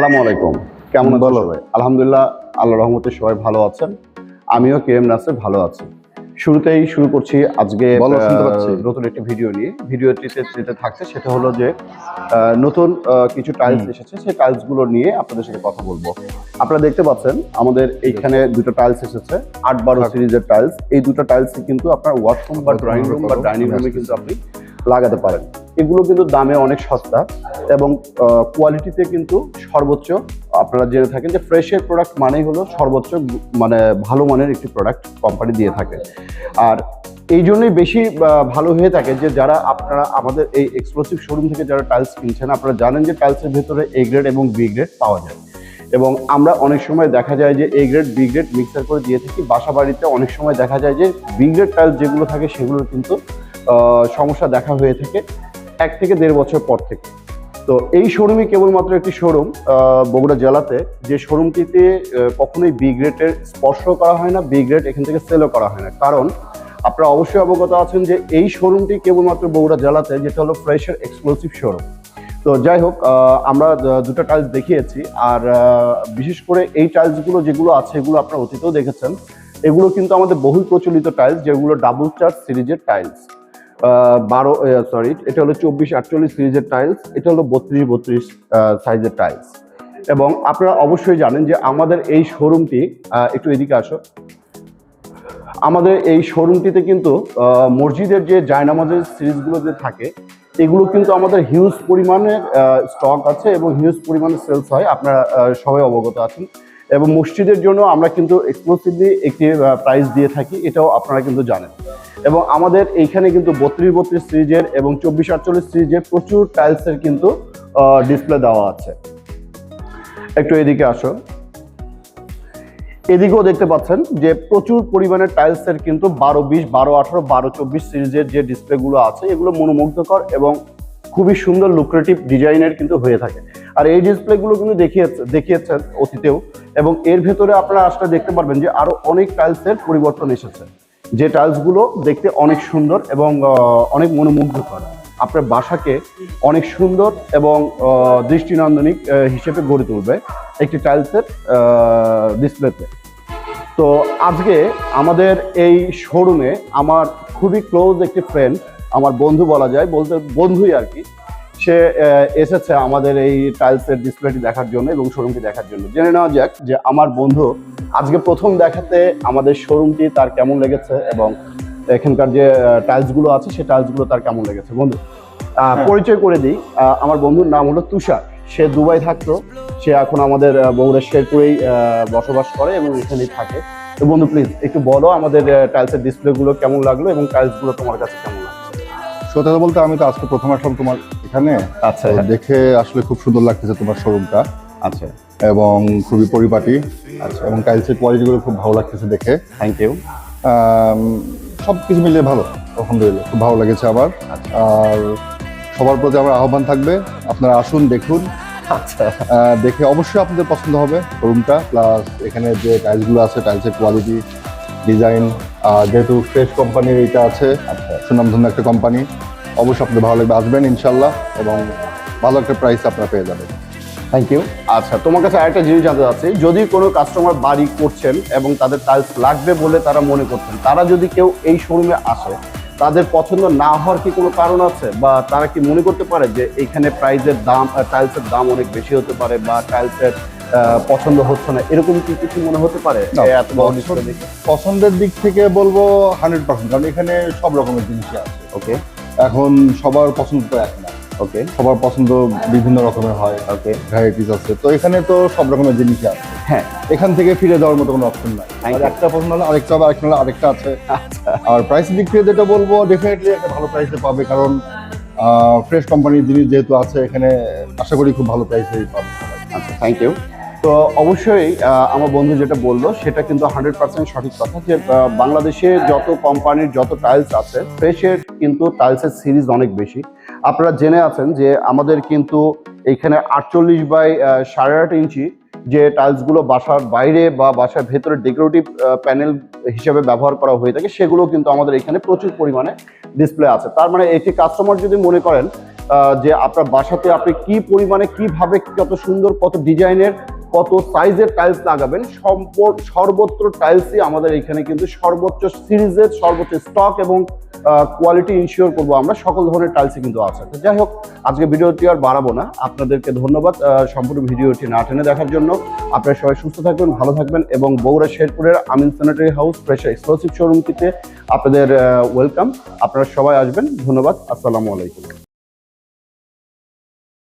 আসসালামু আলাইকুম। কেমন ভালো। সবাই আলহামদুলিল্লাহ আল্লাহ রহমতে সবাই ভালো আছেন। আমিও কে এম নাসির ভালো আছি। শুরুতেই শুরু করছি আজকে। নতুন একটি ভিডিও নিয়ে। ভিডিওটিতে যেটা থাকছে সেটা হলো যে নতুন কিছু টাইলস এসেছে। সেই টাইলসগুলো নিয়ে আপনাদের সাথে কথা বলব। আপনারা দেখতে পাচ্ছেন আমাদের এইখানে দুটো টাইলস এসেছে আট বারো সিরিজের টাইলস এই দুটো টাইলস কিন্তু আপনার ওয়াশরুম বা ড্রয়িং রুম বা ডাইনিং আমি রুমে কিন্তু আপনি লাগাতে পারেন। এগুলো কিন্তু দামে অনেক সস্তা এবং কোয়ালিটিতে কিন্তু সর্বোচ্চ, আপনারা জেনে থাকেন যে ফ্রেশের প্রোডাক্ট মানেই হলো সর্বোচ্চ মানে ভালো মানের একটি প্রোডাক্ট কোম্পানি দিয়ে থাকে। আর এই জন্যই বেশি ভালো হয়ে থাকে যে যারা আপনারা আমাদের এই এক্সক্লুসিভ শোরুম থেকে যারা টাইলস কিনছেন, আপনারা জানেন যে টাইলসের ভেতরে এ গ্রেড এবং বি গ্রেড পাওয়া যায়। এবং আমরা অনেক সময় দেখা যায় যে A grade B grade mixer করে দিয়ে থাকি। বাসা বাড়িতে অনেক সময় দেখা যায় যে বি গ্রেড টাইলস যেগুলো থাকে সেগুলোর কিন্তু সমস্যা দেখা হয়ে থাকে। এক থেকে দেড় বছর পর থেকে। তো এই শোরুমই কেবলমাত্র একটি শোরুম বগুড়া জেলাতে। যে শোরুমটিতে কখনোই বি গ্রেডের স্পর্শ করা হয় না বি গ্রেড এখান থেকে সেলও করা হয় না। কারণ আপনারা অবশ্যই অবগত আছেন যে এই শোরুমটি কেবলমাত্র বগুড়া জেলাতে, যেটা হলো ফ্রেশের এক্সক্লুসিভ শোরুম তো যাই হোক আমরা দুটো টাইলস দেখিয়েছি। আর বিশেষ করে এই টাইলসগুলো যেগুলো আছে, এগুলো আপনারা অতীতেও দেখেছেন। এগুলো কিন্তু আমাদের বহুল প্রচলিত টাইলস যেগুলো ডাবল চার্জ সিরিজের টাইলস বারো সরি এটা হলো চব্বিশ আটচল্লিশ সিরিজের টাইলস এটা হলো বত্রিশ বত্রিশ সাইজের টাইলস এবং আপনারা অবশ্যই জানেন যে আমাদের এই শোরুমটি একটু এদিকে আসো। আমাদের এই শোরুমটিতে কিন্তু মসজিদের যে জায়নামাজের সিরিজগুলো যে থাকে, এগুলো কিন্তু আমাদের হিউজ পরিমাণের স্টক আছে এবং হিউজ পরিমাণে সেলস হয়। আপনারা সবাই অবগত আছেন। এবং মসজিদের জন্য আমরা কিন্তু এক্সক্লুসিভলি একটি প্রাইস দিয়ে থাকি, এটাও আপনারা কিন্তু জানেন। এবং আমাদের এইখানে কিন্তু বত্রিশ বত্রিশ সিরিজের এবং চব্বিশ আটচল্লিশ সিরিজের প্রচুর টাইলসের কিন্তু ডিসপ্লে দেওয়া আছে। একটু এদিকে আসো এদিকেও দেখতে পাচ্ছেন যে প্রচুর পরিমাণে টাইলসের কিন্তু বারো বিশ, বারো আঠারো, বারো চব্বিশ সিরিজের যে ডিসপ্লেগুলো আছে, এগুলো মনোমুগ্ধকর এবং খুবই সুন্দর লুক্রেটিভ ডিজাইনের কিন্তু হয়ে থাকে। আর এই ডিসপ্লেগুলো কিন্তু দেখিয়েছে দেখিয়েছেন অতীতেও। এবং এর ভেতরে আপনারা আসলে দেখতে পারবেন যে আরও অনেক টাইলসের পরিবর্তন এসেছে। যে টাইলসগুলো দেখতে অনেক সুন্দর এবং অনেক মনোমুগ্ধকর। আপনার বাসাকে অনেক সুন্দর এবং দৃষ্টিনন্দনিক হিসেবে গড়ে তুলবে একটি টাইলসের ডিসপ্লেতে তো আজকে আমাদের এই শোরুমে আমার খুবই ক্লোজ একটি ফ্রেন্ড আমার বন্ধু বলা যায়, বলতে বন্ধুই আর কি সে এসেছে আমাদের এই টাইলসের ডিসপ্লেটি দেখার জন্য এবং শোরুমটি দেখার জন্য। জেনে নেওয়া যাক যে আমার বন্ধু আজকে প্রথম দেখাতে আমাদের শোরুমটি তার কেমন লেগেছে এবং এখানকার যে টাইলসগুলো আছে সে টাইলসগুলো তার কেমন লেগেছে। বন্ধু পরিচয় করে দিই। আমার বন্ধুর নাম হলো তুষার। সে দুবাই থাকতো। সে এখন আমাদের বগুড়া শেরপুরেই বসবাস করে এবং এখানেই থাকে। তো বন্ধু প্লিজ একটু বলো আমাদের টাইলসের ডিসপ্লেগুলো কেমন লাগল এবং টাইলসগুলো তোমার কাছে কেমন লাগছে সত্যি বলতে আমি তো আজকে প্রথম আসলাম তোমার এখানে। আচ্ছা তো দেখে আসলে খুব সুন্দর লাগতেছে তোমার শোরুমটা। আচ্ছা। এবং খুবই পরিপাটি। আচ্ছা। এবং টাইলসের কোয়ালিটিগুলো খুব ভালো লাগতেছে দেখে। থ্যাংক ইউ সব কিছু মিলিয়ে ভালো। আলহামদুলিল্লাহ খুব ভালো লেগেছে আমার আচ্ছা। আর সবার প্রতি আমার আহ্বান থাকবে আপনারা আসুন দেখুন। আচ্ছা। দেখে অবশ্যই আপনাদের পছন্দ হবে শোরুমটা প্লাস এখানে যে টাইলসগুলো আছে টাইলসের কোয়ালিটি ডিজাইন যেহেতু ফ্রেশ কোম্পানির এইটা আছে আচ্ছা। সুনামধন্য একটা কোম্পানি অবশ্যই আপনাদের ভালো লাগবে আসবেন ইনশাল্লাহ এবং ভালো একটা প্রাইস আপনারা পেয়ে যাবেন। থ্যাংক ইউ আচ্ছা তোমার কাছে আরেকটা জিনিস জানতে চাচ্ছি যদি কোনো কাস্টমার বাড়ি করছেন এবং তাদের টাইলস লাগবে বলে তারা মনে করছেন তারা যদি কেউ এই শোরুমে আসে তাদের পছন্দ না হওয়ার কি কোনো কারণ আছে? বা তারা কি মনে করতে পারে যে এখানে প্রাইজের দাম টাইলসের দাম অনেক বেশি হতে পারে বা টাইলসের পছন্দ হচ্ছে না এরকম কি কিছু মনে হতে পারে? এত বড় পছন্দ- দেখে। পছন্দের দিক থেকে বলব হান্ড্রেড পার্সেন্ট কারণ এখানে সব রকমের জিনিসই আছে। ওকে এখন সবার পছন্দ তো এক না। ওকে সবার পছন্দ বিভিন্ন রকমের হয় ওকে ভ্যারাইটিস আছে। তো এখানে তো সব রকমের জিনিসই আছে। হ্যাঁ। এখান থেকে ফিরে যাওয়ার মতো কোনো অপশন নাই। আর একটা পছন্দ হলে আরেকটা হবে আরেকটা হলে আরেকটা আছে। আচ্ছা। আর প্রাইসের দিক থেকে যেটা বলব ডেফিনেটলি একটা ভালো প্রাইসে পাবে কারণ ফ্রেশ কোম্পানির জিনিস যেহেতু আছে এখানে আশা করি খুব ভালো প্রাইসেই পাবে। আচ্ছা থ্যাংক ইউ তো অবশ্যই আমার বন্ধু যেটা বলল, সেটা কিন্তু হান্ড্রেড পার্সেন্ট সঠিক কথা যে বাংলাদেশে যত কোম্পানির যত টাইলস আছে ফ্রেশের কিন্তু টাইলসের সিরিজ অনেক বেশি। আপনারা জেনে আছেন যে, আমাদের কিন্তু এইখানে আটচল্লিশ বাই সাড়ে আট ইঞ্চি যে টাইলসগুলো বাসার বাইরে বা বাসার ভেতরে ডেকোরেটিভ প্যানেল হিসেবে ব্যবহার করা হয়ে থাকে, সেগুলো কিন্তু আমাদের এখানে প্রচুর পরিমাণে ডিসপ্লে আছে। তার মানে একটি কাস্টমার যদি মনে করেন যে আপনার বাসাতে আপনি কি পরিমাণে, কীভাবে কত সুন্দর, কত ডিজাইনের কত সাইজের টাইলস লাগাবেন সর্বত্র টাইলসই আমাদের এখানে কিন্তু সর্বোচ্চ সিরিজের সর্বোচ্চ স্টক এবং কোয়ালিটি ইনশিওর করব আমরা। সকল ধরনের টাইলসই কিন্তু আছে। তো যাই হোক, আজকে ভিডিওটি আর বাড়াবো না। আপনাদেরকে ধন্যবাদ সম্পূর্ণ ভিডিওটি না টেনে দেখার জন্য। আপনারা সবাই সুস্থ থাকবেন, ভালো থাকবেন এবং বগুড়া শেরপুরের Amin sanitary house fresh exclusive শোরুমটিতে আপনাদের ওয়েলকাম আপনারা সবাই আসবেন। ধন্যবাদ। আসসালামু আলাইকুম।